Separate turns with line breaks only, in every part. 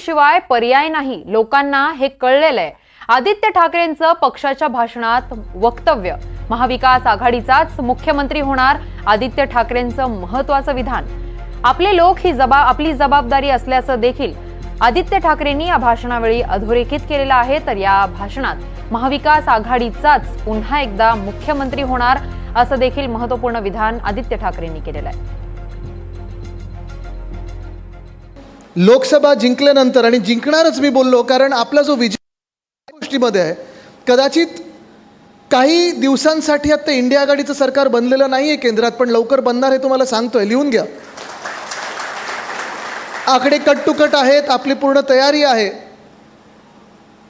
शिवाय पर्याय नाही. लोकांना हे कळलेलं आहे आदित्य ठाकरेंचं पक्षाच्या भाषणात वक्तव्य. महाविकास आघाडीचाच मुख्यमंत्री होणार आदित्य ठाकरेंचं महत्वाचं विधान. आपले लोक ही जबा आपली जबाबदारी असल्याचं देखील आदित्य ठाकरेंनी या भाषणावेळी अधोरेखित केलेलं आहे. तर या भाषणात महाविकास आघाडीचाच पुन्हा एकदा मुख्यमंत्री होणार असं देखील महत्त्वपूर्ण विधान आदित्य ठाकरेंनी केलेलं आहे.
लोकसभा जिंकल्यानंतर आणि जिंकणारच मी बोललो कारण आपला जो विजय गोष्टीमध्ये आहे कदाचित काही दिवसांसाठी आता इंडिया आघाडीचं सरकार बनलेलं नाही आहे केंद्रात पण लवकर बनणार हे तुम्हाला सांगतोय. लिहून घ्या. आकडे कट टू कट आहेत आपली पूर्ण तयारी आहे.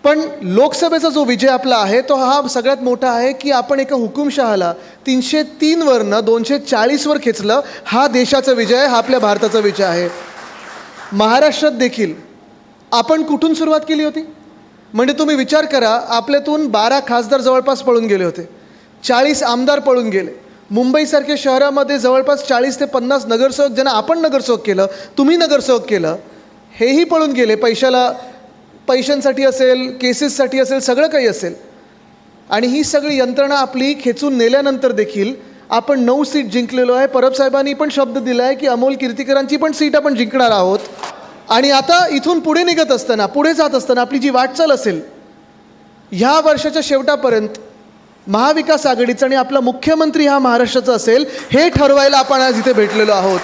पण लोकसभेचा जो विजय आपला आहे तो हा सगळ्यात मोठा आहे की आपण एका हुकुमशहाला तीनशे तीनवरनं दोनशे चाळीसवर खेचलं हा देशाचा विजय हा आपल्या भारताचा विजय आहे. महाराष्ट्रात देखील आपण कुठून सुरुवात केली होती? म्हणजे तुम्ही विचार करा आपल्यातून बारा खासदार जवळपास पळून गेले होते. चाळीस आमदार पळून गेले. मुंबईसारख्या शहरामध्ये जवळपास चाळीस ते पन्नास नगरसेवक ज्यांना आपण नगरसेवक केलं तुम्ही नगरसेवक केलं हेही पळून गेले. पैशाला पैशांसाठी असेल केसेससाठी असेल सगळं काही असेल. आणि ही सगळी यंत्रणा आपली खेचून नेल्यानंतर देखील आपण नऊ सीट जिंकलेलो आहे. परब साहेबांनी पण शब्द दिला आहे की अमोल कीर्तीकरांची पण सीट आपण जिंकणार आहोत. आणि आता इथून पुढे निघत असताना पुढे जात असताना आपली जी वाटचाल असेल ह्या वर्षाच्या शेवटापर्यंत महाविकास आघाडीचा आणि आपला मुख्यमंत्री हा महाराष्ट्राचा असेल हे ठरवायला आपण आज इथे भेटलेलो आहोत.